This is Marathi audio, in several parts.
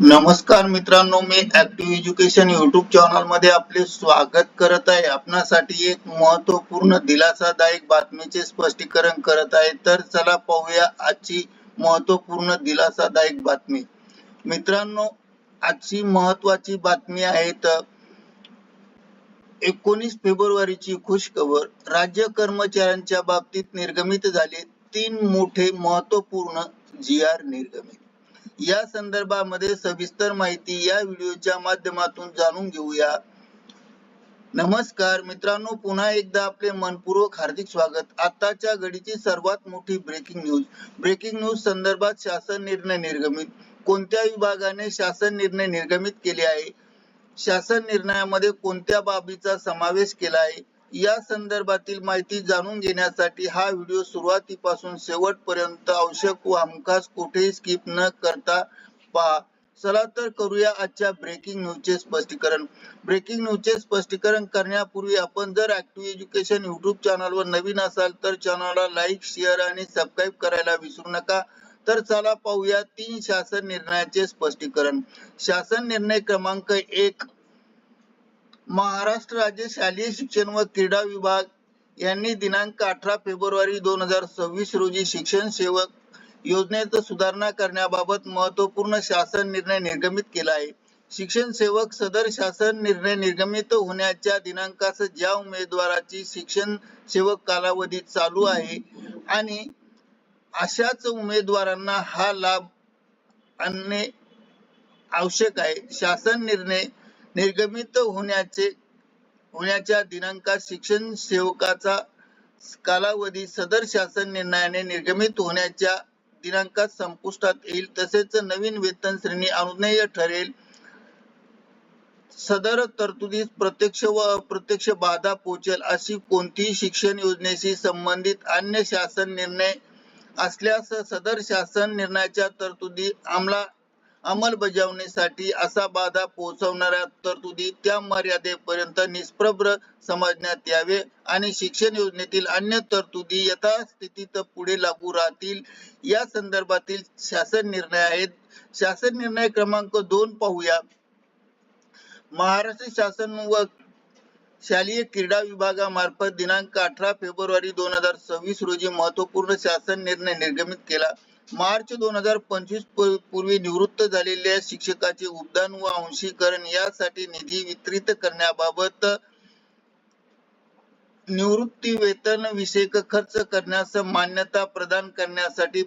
नमस्कार मित्रांनो मी ऍक्टिव्ह एज्युकेशन युट्यूब चॅनलमध्ये आपले स्वागत करत आहे. आपणासाठी एक महत्त्वपूर्ण दिलासादायक बातमीचे स्पष्टीकरण करत आहे. तर चला पाहूया आजची महत्त्वपूर्ण दिलासादायक बातमी. मित्रांनो आजची महत्वाची बातमी आहे तर एकोणीस फेब्रुवारीची खुशखबर. राज्य कर्मचाऱ्यांच्या बाबतीत निर्गमित झाले तीन मोठे महत्त्वपूर्ण जी आर निर्गमित. या संदर्भामध्ये सविस्तर माहिती या व्हिडिओच्या माध्यमातून जाणून घेऊया. नमस्कार मित्रांनो पुन्हा एकदा आपले मनपूर्वक हार्दिक स्वागत. आताच्या घडीची सर्वात मोठी ब्रेकिंग न्यूज ब्रेकिंग न्यूज संदर्भात शासन निर्णय निर्गमित. कोणत्या विभागाने शासन निर्णय निर्गमित केले आहे? शासन निर्णयामध्ये कोणत्या बाबीचा समावेश केला आहे? या संदर्भातील माहिती जाणून घेण्यासाठी हा व्हिडिओ सुरुवातीपासून शेवटपर्यंत आवश्यक व हमखास कुठेही स्किप न करता पहा. चला तर करूया आजच्या ब्रेकिंग न्यूजचे स्पष्टीकरण. ब्रेकिंग न्यूजचे स्पष्टीकरण करण्यापूर्वी आपण जर ऍक्टिव्ह एज्युकेशन युट्यूब चॅनलवर नवीन असाल तर चॅनलला लाईक शेअर आणि सबस्क्राईब करायला विसरू नका. तर चला पाहूया तीन शासन निर्णयाचे स्पष्टीकरण. शासन निर्णय क्रमांक एक महाराष्ट्र राज्य शालेय शिक्षण व क्रीडा विभाग यांनी दिनांक अठरा फेब्रुवारी दोन हजार सव्वीस रोजी शिक्षण सेवक योजनेत सुधारणा करण्याबाबत महत्त्वपूर्ण शासन निर्णय निर्गमित केला आहे. शिक्षण सेवक सदर शासन निर्णय निर्गमित होण्याच्या दिनांकास ज्या उमेदवाराची शिक्षण सेवक कालावधी चालू आहे आणि अशाच उमेदवारांना हा लाभ आणणे आवश्यक आहे. शासन निर्णय निर्गमित होण्याचे होण्याच्या दिनांकात शिक्षण सेवकाचा कालावधी सदर शासन निर्णयाने निर्गमित होण्याच्या दिनांकात संपुष्टात येईल. तसेच नवीन वेतन श्रेणी अनुज्ञेय ठरेल. सदर तरतुदीस प्रत्यक्ष व अप्रत्यक्ष बाधा पोहोचेल अशी कोणतीही शिक्षण योजनेशी संबंधित अन्य शासन निर्णय असल्यास सदर शासन निर्णयाच्या तरतुदी अंमला अंमलबजावणीसाठी असा बाधा पोहोचवणाऱ्या तरतुदी त्या मर्यादेपर्यंत निष्प्रभ्र समजण्यात यावे आणि शिक्षण योजनेतील अन्य तरतुदी यथास्थितीत पुढे लागू राहतील. या संदर्भातील शासन निर्णय आहेत. शासन निर्णय क्रमांक दोन पाहूया. महाराष्ट्र शासन व शालेय क्रीडा विभागामार्फत दिनांक अठरा फेब्रुवारी दोन हजार सव्वीस रोजी महत्त्वपूर्ण शासन निर्णय निर्गमित केला. मार्च दोन हजार पंचवीस पूर्वी निवृत्त झालेल्या शिक्षकाचे उपदान व अंशीकरण यासाठी निधी वितरित करण्याबाबत निवृत्ती वेतन विषयक खर्च करण्यास मान्यता प्रदान करण्यासाठी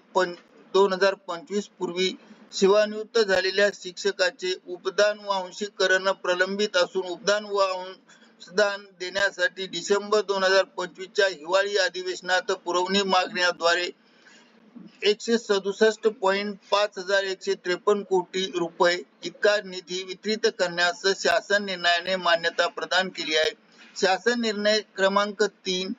दोन हजार पंचवीस पूर्वी सेवानिवृत्त झालेल्या शिक्षकाचे उपदान व अंशीकरण प्रलंबित असून उपदान व अंशदान देण्यासाठी डिसेंबर दोन हजार पंचवीस च्या हिवाळी अधिवेशनात पुरवणी मागण्याद्वारे एकशे सदुसष्ट पॉईंट पाच हजार एकशे त्रेपन्न कोटी रुपये इतका निधी वितरित करण्यास शासन निर्णयाने मान्यता प्रदान केली आहे. शासन निर्णय क्रमांक तीन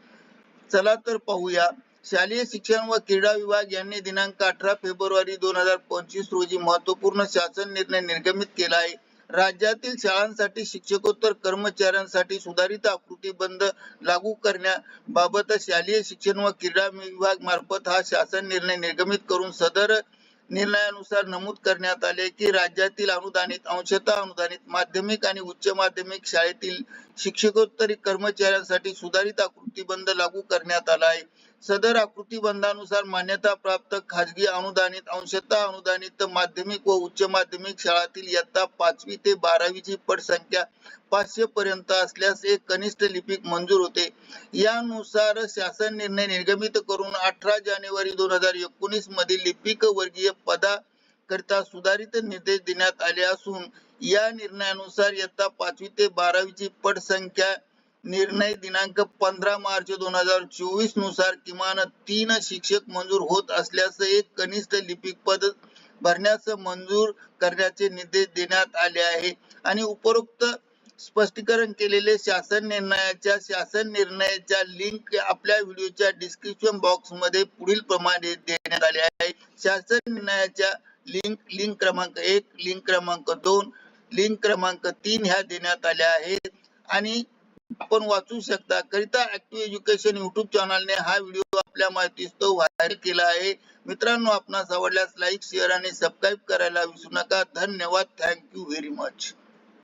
चला तर पाहूया. शालेय शिक्षण व क्रीडा विभाग यांनी दिनांक अठरा फेब्रुवारी दोन हजार पंचवीस रोजी महत्त्वपूर्ण शासन निर्णय निर्गमित केला आहे. राज्यातील शाळांसाठी शिक्षकोत्तर कर्मचाऱ्यांसाठी सुधारित आकृती बंद लागू करण्याबाबत शालेय शिक्षण व क्रीडा विभाग मार्फत हा शासन निर्णय निर्गमित करून सदर निर्णयानुसार नमूद करण्यात आले की राज्यातील अनुदानित अंशतः अनुदानित माध्यमिक आणि उच्च माध्यमिक शाळेतील शिक्षकोत्तरी कर्मचाऱ्यांसाठी सुधारित आकृती बंद लागू करण्यात आला आहे. सदर आकृती बंधानुसार मान्यता प्राप्त खाजगी अनुदानित अंशतः अनुदानित माध्यमिक व उच्च माध्यमिक शाळातील इयत्ता पाचवी ते बारावीची पटसंख्या पाचशे पर्यंत असल्यास एक कनिष्ठ लिपिक मंजूर होते. यानुसार शासन निर्णय निर्गमित करून अठरा जानेवारी दोन हजार एकोणीस मधील लिपिक वर्गीय पदा करता सुधारित निर्देश देण्यात आले असून या निर्णयानुसार इयत्ता पाचवी ते बारावीची पटसंख्या निर्णय दिनांक पंधरा मार्च दोन हजार चोवीसनुसार किमान तीन शिक्षक मंजूर होत असल्यास एक कनिष्ठ लिपिक पद भरण्यास मंजूर करण्याचे निर्देश देण्यात आले आहे. आणि उपरोक्त स्पष्टीकरण केलेले शासन निर्णयाच्या शासन निर्णयाच्या लिंक आपल्या व्हिडिओच्या डिस्क्रिप्शन बॉक्समध्ये पुढील प्रमाणे देण्यात आले आहे. शासन निर्णयाच्या लिंक लिंक क्रमांक एक लिंक क्रमांक दोन लिंक क्रमांक तीन ह्या देण्यात आल्या आहेत. आणि आपण वाचू शकता. करिता ऍक्टिव्ह एज्युकेशन युट्यूब चॅनलने हा व्हिडिओ आपल्या माहितीस्तव व्हायरल केला आहे. मित्रांनो आपणास आवडल्यास लाईक शेअर आणि सबस्क्राईब करायला विसरू नका. धन्यवाद. Thank you very much